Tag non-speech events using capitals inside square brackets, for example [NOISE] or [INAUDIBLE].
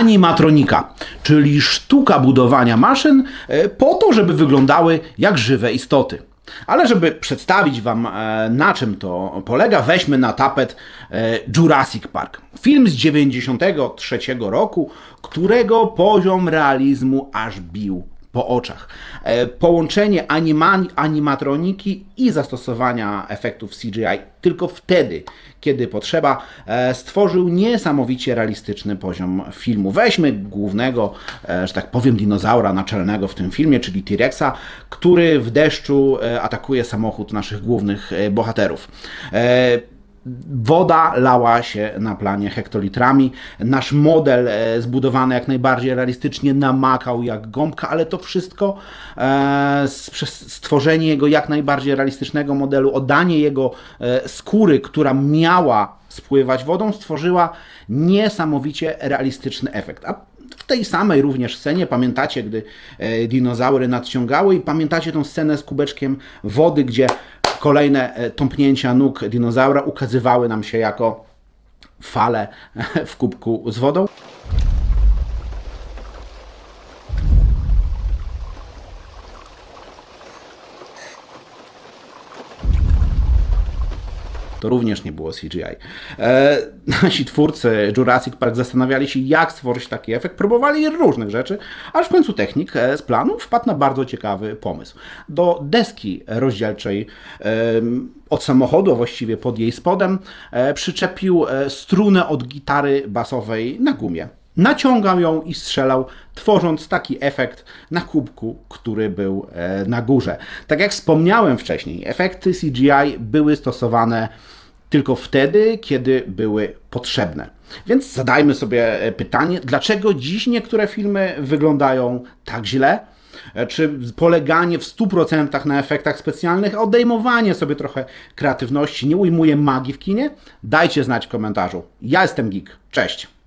animatronika, czyli sztuka budowania maszyn e, po to, żeby wyglądały jak żywe istoty. Ale żeby przedstawić Wam e, na czym to polega, weźmy na tapet e, Jurassic Park. Film z 93 roku, którego poziom realizmu aż bił po oczach. E, Połączenie anima animatroniki i zastosowania efektów CGI tylko wtedy, kiedy potrzeba, e, stworzył niesamowicie realistyczny poziom filmu. Weźmy głównego, e, że tak powiem, dinozaura naczelnego w tym filmie, czyli T-Rexa, który w deszczu atakuje samochód naszych głównych bohaterów. Woda lała się na planie hektolitrami. Nasz model e, zbudowany jak najbardziej realistycznie namakał jak gąbka, ale to wszystko e, przez stworzenie jego jak najbardziej realistycznego modelu, oddanie jego e, skóry, która miała spływać wodą, stworzyła niesamowicie realistyczny efekt. A w tej samej również scenie, pamiętacie, gdy dinozaury nadciągały i pamiętacie tą scenę z kubeczkiem wody, gdzie kolejne e, tąpnięcia nóg dinozaura ukazywały nam się jako fale [LAUGHS] w kubku z wodą. To również nie było CGI. E, nasi twórcy Jurassic Park zastanawiali się, jak stworzyć taki efekt. Próbowali różnych rzeczy, aż w końcu technik e, z planu wpadł na bardzo ciekawy pomysł. Do deski rozdzielczej em, od samochodu, a właściwie pod jej spodem, e, przyczepił e, strunę od gitary basowej na gumie. Naciągał ją i strzelał, tworząc taki efekt na kubku, który był e, na górze. Tak jak wspomniałem wcześniej, efekty CGI były stosowane tylko wtedy, kiedy były potrzebne. Więc zadajmy sobie e, pytanie, dlaczego dziś niektóre filmy wyglądają tak źle? E, Czy poleganie w 100% na efektach specjalnych, odejmowanie sobie trochę kreatywności nie ujmuje magii w kinie? Dajcie znać w komentarzu. Ja jestem Geek. Cześć!